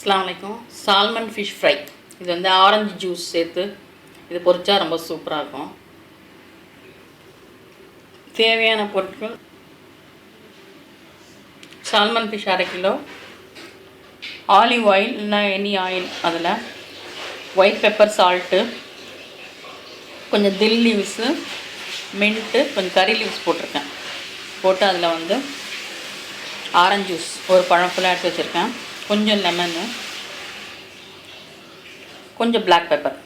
அஸ்லாம் வலைக்கும் salmon fish fry. இது வந்து ஆரஞ்சு ஜூஸ் சேர்த்து இது பொரிச்சா ரொம்ப சூப்பராக இருக்கும். தேவையான பொருட்கள். சால்மன் ஃபிஷ் அரை கிலோ. ஆலிவ் ஆயில் இல்லைனா எனி ஆயில் அதில். ஒயிட் பெப்பர் சால்ட்டு கொஞ்சம் தில் லீவ்ஸு மின்ட்டு கொஞ்சம் கறி லீவ்ஸ் போட்டிருக்கேன். போட்டு அதில் வந்து ஆரஞ்சு ஜூஸ் ஒரு பழம் ஃபுல்லாக எடுத்து வச்சுருக்கேன். கொஞ்சம் லெமனு கொஞ்சம் பிளாக் பெப்பர்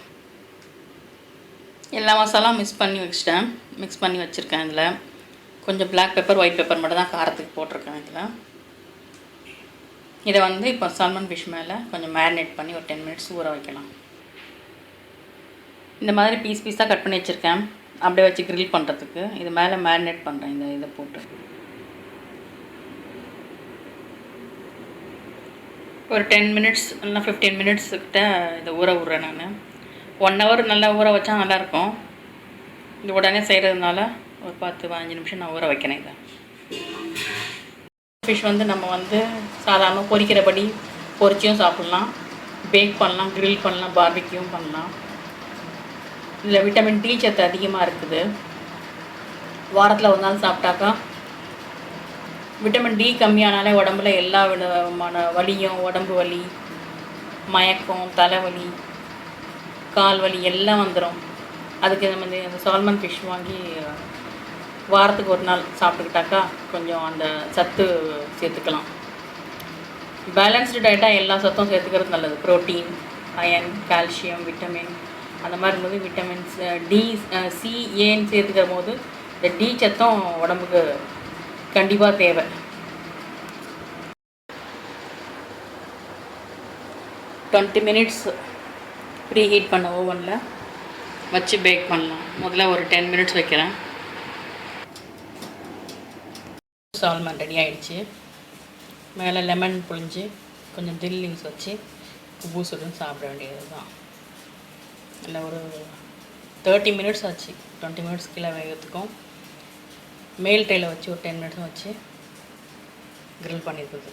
எல்லா மசாலாவும் மிக்ஸ் பண்ணி வச்சிட்டேன். மிக்ஸ் பண்ணி வச்சுருக்கேன் இதில். கொஞ்சம் பிளாக் பெப்பர் ஒயிட் பெப்பர் மட்டும் தான் காரத்துக்கு போட்டிருக்கேன் இதில். இதை வந்து இப்போ சால்மன் ஃபிஷ் மேலே கொஞ்சம் மேரினேட் பண்ணி ஒரு டென் மினிட்ஸ் ஊற வைக்கலாம். இந்த மாதிரி பீஸ் பீஸாக கட் பண்ணி வச்சுருக்கேன். அப்படியே வச்சு க்ரில் பண்ணுறதுக்கு இது மேலே மேரினேட் பண்ணுறேன் இந்த இதை போட்டு. ஒரு டென் மினிட்ஸ் இல்லைனா ஃபிஃப்டீன் மினிட்ஸ் கிட்ட இதை ஊற விட்றேன் நான். ஒன் ஹவர் நல்லா ஊற வச்சா நல்லாயிருக்கும். இது உடனே செய்கிறதுனால ஒரு பத்து பதினஞ்சு நிமிஷம் நான் ஊற வைக்கிறேன் இதை. ஃபிஷ் வந்து நம்ம வந்து சாதாரண பொரிக்கிறபடி பொரிச்சியும் சாப்பிட்லாம். பேக் பண்ணலாம் க்ரில் பண்ணலாம் பார்பிக்யூவும் பண்ணலாம். இதில் விட்டமின் டி சத்து அதிகமாக இருக்குது. வாரத்தில் ஒரு நாள் சாப்பிட்டாக்கா விட்டமின் டி கம்மியானாலே உடம்புல எல்லா விதமான வலியும் உடம்பு வலி மயக்கம் தலைவலி கால் வலி எல்லாம் வந்துடும் அதுக்கு நம்ம இந்த அந்த சால்மன் ஃபிஷ் வாங்கி வாரத்துக்கு ஒரு நாள் சாப்பிட்டுக்கிட்டாக்கா கொஞ்சம் அந்த சத்து சேர்த்துக்கலாம். பேலன்ஸ்டு டயட்டாக எல்லா சத்தும் சேர்த்துக்கிறது நல்லது. ப்ரோட்டீன் அயன் கால்சியம் விட்டமின் அந்த மாதிரி இருந்தது விட்டமின்ஸ் டி சி ஏன்னு சேர்த்துக்கிற போது இந்த டி சத்தம் உடம்புக்கு கண்டிப்பாக தேவை. டுவெண்ட்டி மினிட்ஸ் ப்ரீ ஹீட் பண்ண ஓவனில் வச்சு பேக் பண்ணலாம். முதல்ல ஒரு டென் மினிட்ஸ் வைக்கிறேன். சால்மன் ரெடி ஆகிடுச்சு மேலே லெமன் புழிஞ்சு கொஞ்சம் தில்லிங்ஸ் வச்சு உப்பு சுடும் சாப்பிட வேண்டியது தான் இல்லை ஒரு தேர்ட்டி மினிட்ஸ் ஆச்சு. டுவெண்ட்டி மினிட்ஸ் கீழே வேகிறதுக்கும். மேல் டையில் வச்சு ஒரு டென் மினிட்ஸும் வச்சு grill பண்ணியிருக்குது